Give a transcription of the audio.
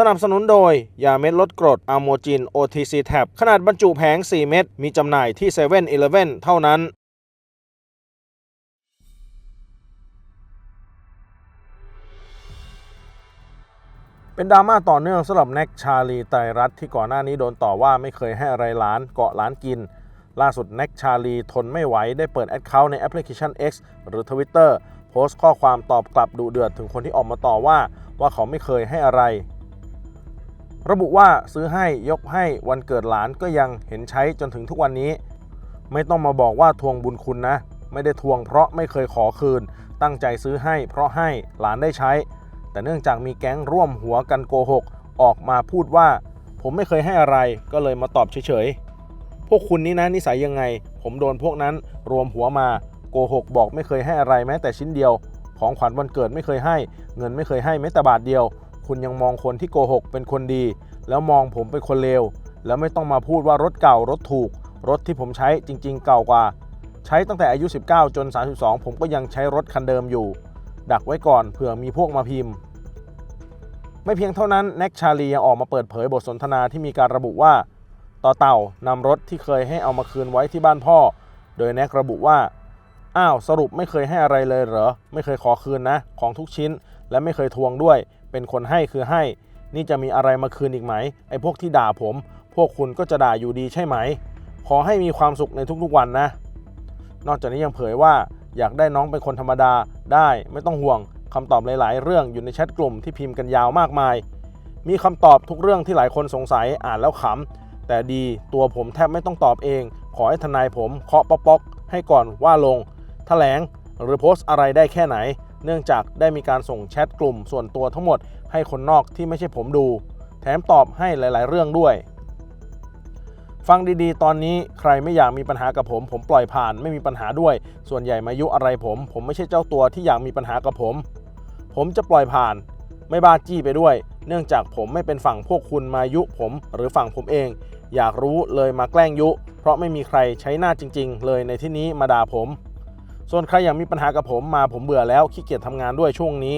สนับสนุนโดย ยาเม็ดลดกรดอะโมจิน OTC Tab ขนาดบรรจุแผง 4 เม็ด มีจำหน่ายที่7 e เ e ่ e อเท่านั้น เป็นดราม่าต่อเนื่องสำหรับแน็กชาลีไตรรัตที่ก่อนหน้านี้โดนต่อว่าไม่เคยให้อะไรหลานเกาะหลานกิน ล่าสุดแน็กชาลีทนไม่ไหว ได้เปิดแอดเคาท์ในแอปพลิเคชัน X หรือ Twitter โพสต์ข้อความตอบกลับดุเดือดถึงคนที่ออกมาต่อว่าว่าเขาไม่เคยให้อะไร ระบุว่าซื้อให้ยกให้วันเกิดหลานก็ยังเห็นใช้จนถึงทุกวันนี้ ไม่ต้องมาบอกว่าทวงบุญคุณนะ ไม่ได้ทวงเพราะไม่เคยขอคืน ตั้งใจซื้อให้เพราะให้หลานได้ใช้ แต่เนื่องจากมีแก๊งร่วมหัวกันโกหก ออกมาพูดว่า ผมไม่เคยให้อะไรก็เลยมาตอบเฉยๆ พวกคุณนี่นะนิสัยยังไง ผมโดนพวกนั้นรวมหัวมาโกหกบอกไม่เคยให้อะไรแม้แต่ชิ้นเดียว ของขวัญวันเกิดไม่เคยให้ เงินไม่เคยให้แม้แต่บาทเดียว คุณยังมองคนที่โกหกเป็นคนดี แล้วมองผมเป็นคนเลวแล้วไม่ต้องมาพูดว่ารถเก่ารถถูก รถที่ผมใช้จริง ๆ เก่ากว่า ใช้ตั้งแต่อายุ 19 จน 32 ผมก็ยังใช้รถคันเดิมอยู่ ดักไว้ก่อนเผื่อมีพวกมาพิมพ์ ไม่เพียงเท่านั้นแน็กชาลียังออกมาเปิดเผยบทสนทนาที่มีการระบุว่า ต่อเต่านำรถที่เคยให้เอามาคืนไว้ที่บ้านพ่อ โดยแน็กระบุว่าอ้าวสรุปไม่เคยให้อะไรเลยเหรอไม่เคยขอคืนนะ ของทุกชิ้น และไม่เคยทวงด้วย เป็นคนให้คือให้ นี่จะมีอะไรมาคืนอีกไหม ไอ้พวกที่ด่าผม พวกคุณก็จะด่าอยู่ดีใช่ไหม ขอให้มีความสุขในทุกๆวันนะ นอกจากนี้ยังเผยว่าอยากได้น้องเป็นคนธรรมดาได้ไม่ต้องห่วงคำตอบหลาย ๆ เรื่องอยู่ในแชทกลุ่มที่พิมพ์กันยาวมากมาย มีคำตอบทุกเรื่องที่หลายคนสงสัยอ่านแล้วขำแต่ดีตัวผมแทบไม่ต้องตอบเอง ขอให้ทนายผมเคาะป๊อกๆให้ก่อนว่าลงแถลงหรือโพสต์อะไรได้แค่ไหน เนื่องจากได้มีการส่งแชทกลุ่มส่วนตัวทั้งหมดให้คนนอกที่ไม่ใช่ผมดู แถมตอบให้หลาย ๆ เรื่องด้วยฟังดีๆ ตอนนี้ใครไม่อยากมีปัญหากับผม ผมปล่อยผ่านไม่มีปัญหาด้วย ส่วนใหญ่มายุอะไรผม ผมไม่ใช่เจ้าตัวที่อยากมีปัญหากับผม ผมจะปล่อยผ่าน ไม่บ้าจี้ไปด้วย เนื่องจากผมไม่เป็นฝั่งพวกคุณมายุผมหรือฝั่งผมเอง อยากรู้เลยมาแกล้งยุ เพราะไม่มีใครใช้หน้าจริง ๆ เลยในที่นี้มาด่าผม ส่วนใครอยากมีปัญหากับผมมาผมเบื่อแล้วขี้เกียจทำงานด้วยช่วงนี้